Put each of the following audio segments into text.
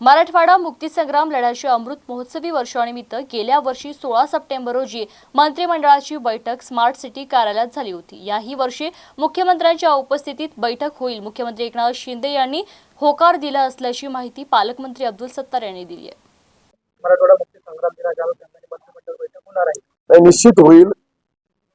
मराठवाडा मुक्तीसंग्राम लढ्याच्या अमृत महोत्सवी वर्षानिमित्त गेल्या वर्षी सोळा सप्टेंबर रोजी मंत्रिमंडळाची बैठक स्मार्ट सिटी कार्यालयात झाली होती. याही वर्षी मुख्यमंत्र्यांच्या उपस्थितीत बैठक होईल. मुख्यमंत्री एकनाथ शिंदे यांनी होकार दिला असल्याची माहिती पालकमंत्री अब्दुल सत्तार यांनी दिली आहे. निश्चित होईल.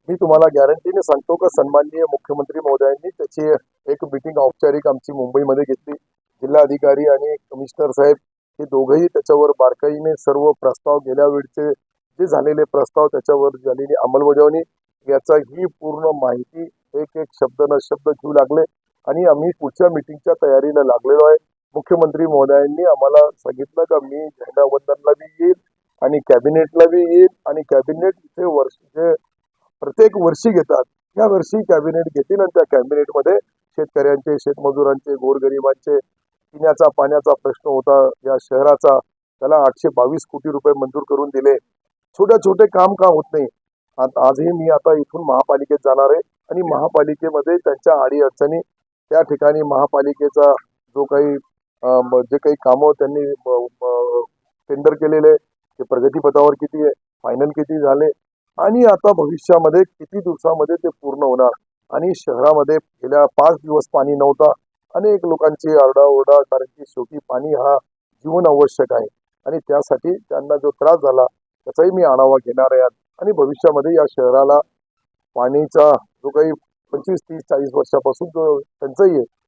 मी तुम्हाला गॅरंटीने सांगतो का सन्माननीय मुख्यमंत्री महोदयांनी त्याची एक मिटिंग औपचारिक आमची मुंबईमध्ये घेतली. जिल्हाधिकारी आणि कमिशनर साहेब हे दोघंही त्याच्यावर बारकाईने सर्व प्रस्ताव गेल्या वेळचे जे झालेले प्रस्ताव त्याच्यावर झालेली अंमलबजावणी याचा ही पूर्ण माहिती एक एक शब्द न शब्द घेऊ लागले. आणि आम्ही पुढच्या मिटिंगच्या तयारीला लागलेलो आहे. मुख्यमंत्री महोदयांनी आम्हाला सांगितलं का मी झेंडावंदनला बी येईल आणि कॅबिनेटला बी येईल आणि कॅबिनेट जे वर्ष जे प्रत्येक वर्षी घेतात या वर्षी कॅबिनेट घेतील आणि त्या कॅबिनेटमध्ये शेतकऱ्यांचे शेतमजुरांचे गोरगरिबांचे पिण्याचा पाण्याचा प्रश्न होता. या शहराचा त्याला आठशे बावीस कोटी रुपये मंजूर करून दिले. छोटे छोटे काम का होत नाही? आजही मी आता इथून महापालिकेत जाणार आहे आणि महापालिकेमध्ये त्यांच्या अडी अडचणी त्या ठिकाणी महापालिकेचा जो काही जे काही कामं त्यांनी टेंडर केलेले ते प्रगतीपथावर किती आहे फायनल किती झाले आणि आता भविष्यामध्ये किती दिवसामध्ये ते पूर्ण होणार? आणि शहरामध्ये गेल्या पाच दिवस पाणी नव्हता. अनेक लोकांची आरडाओरडा कारण की शेवटी पाणी हा जीवन आवश्यक आहे. आणि त्यासाठी त्यांना जो त्रास झाला त्याचाही मी आढावा घेणार आहे. आणि भविष्यामध्ये या शहराला पाणीचा जो काही पंचवीस तीस चाळीस वर्षापासून जो टंचाई आहे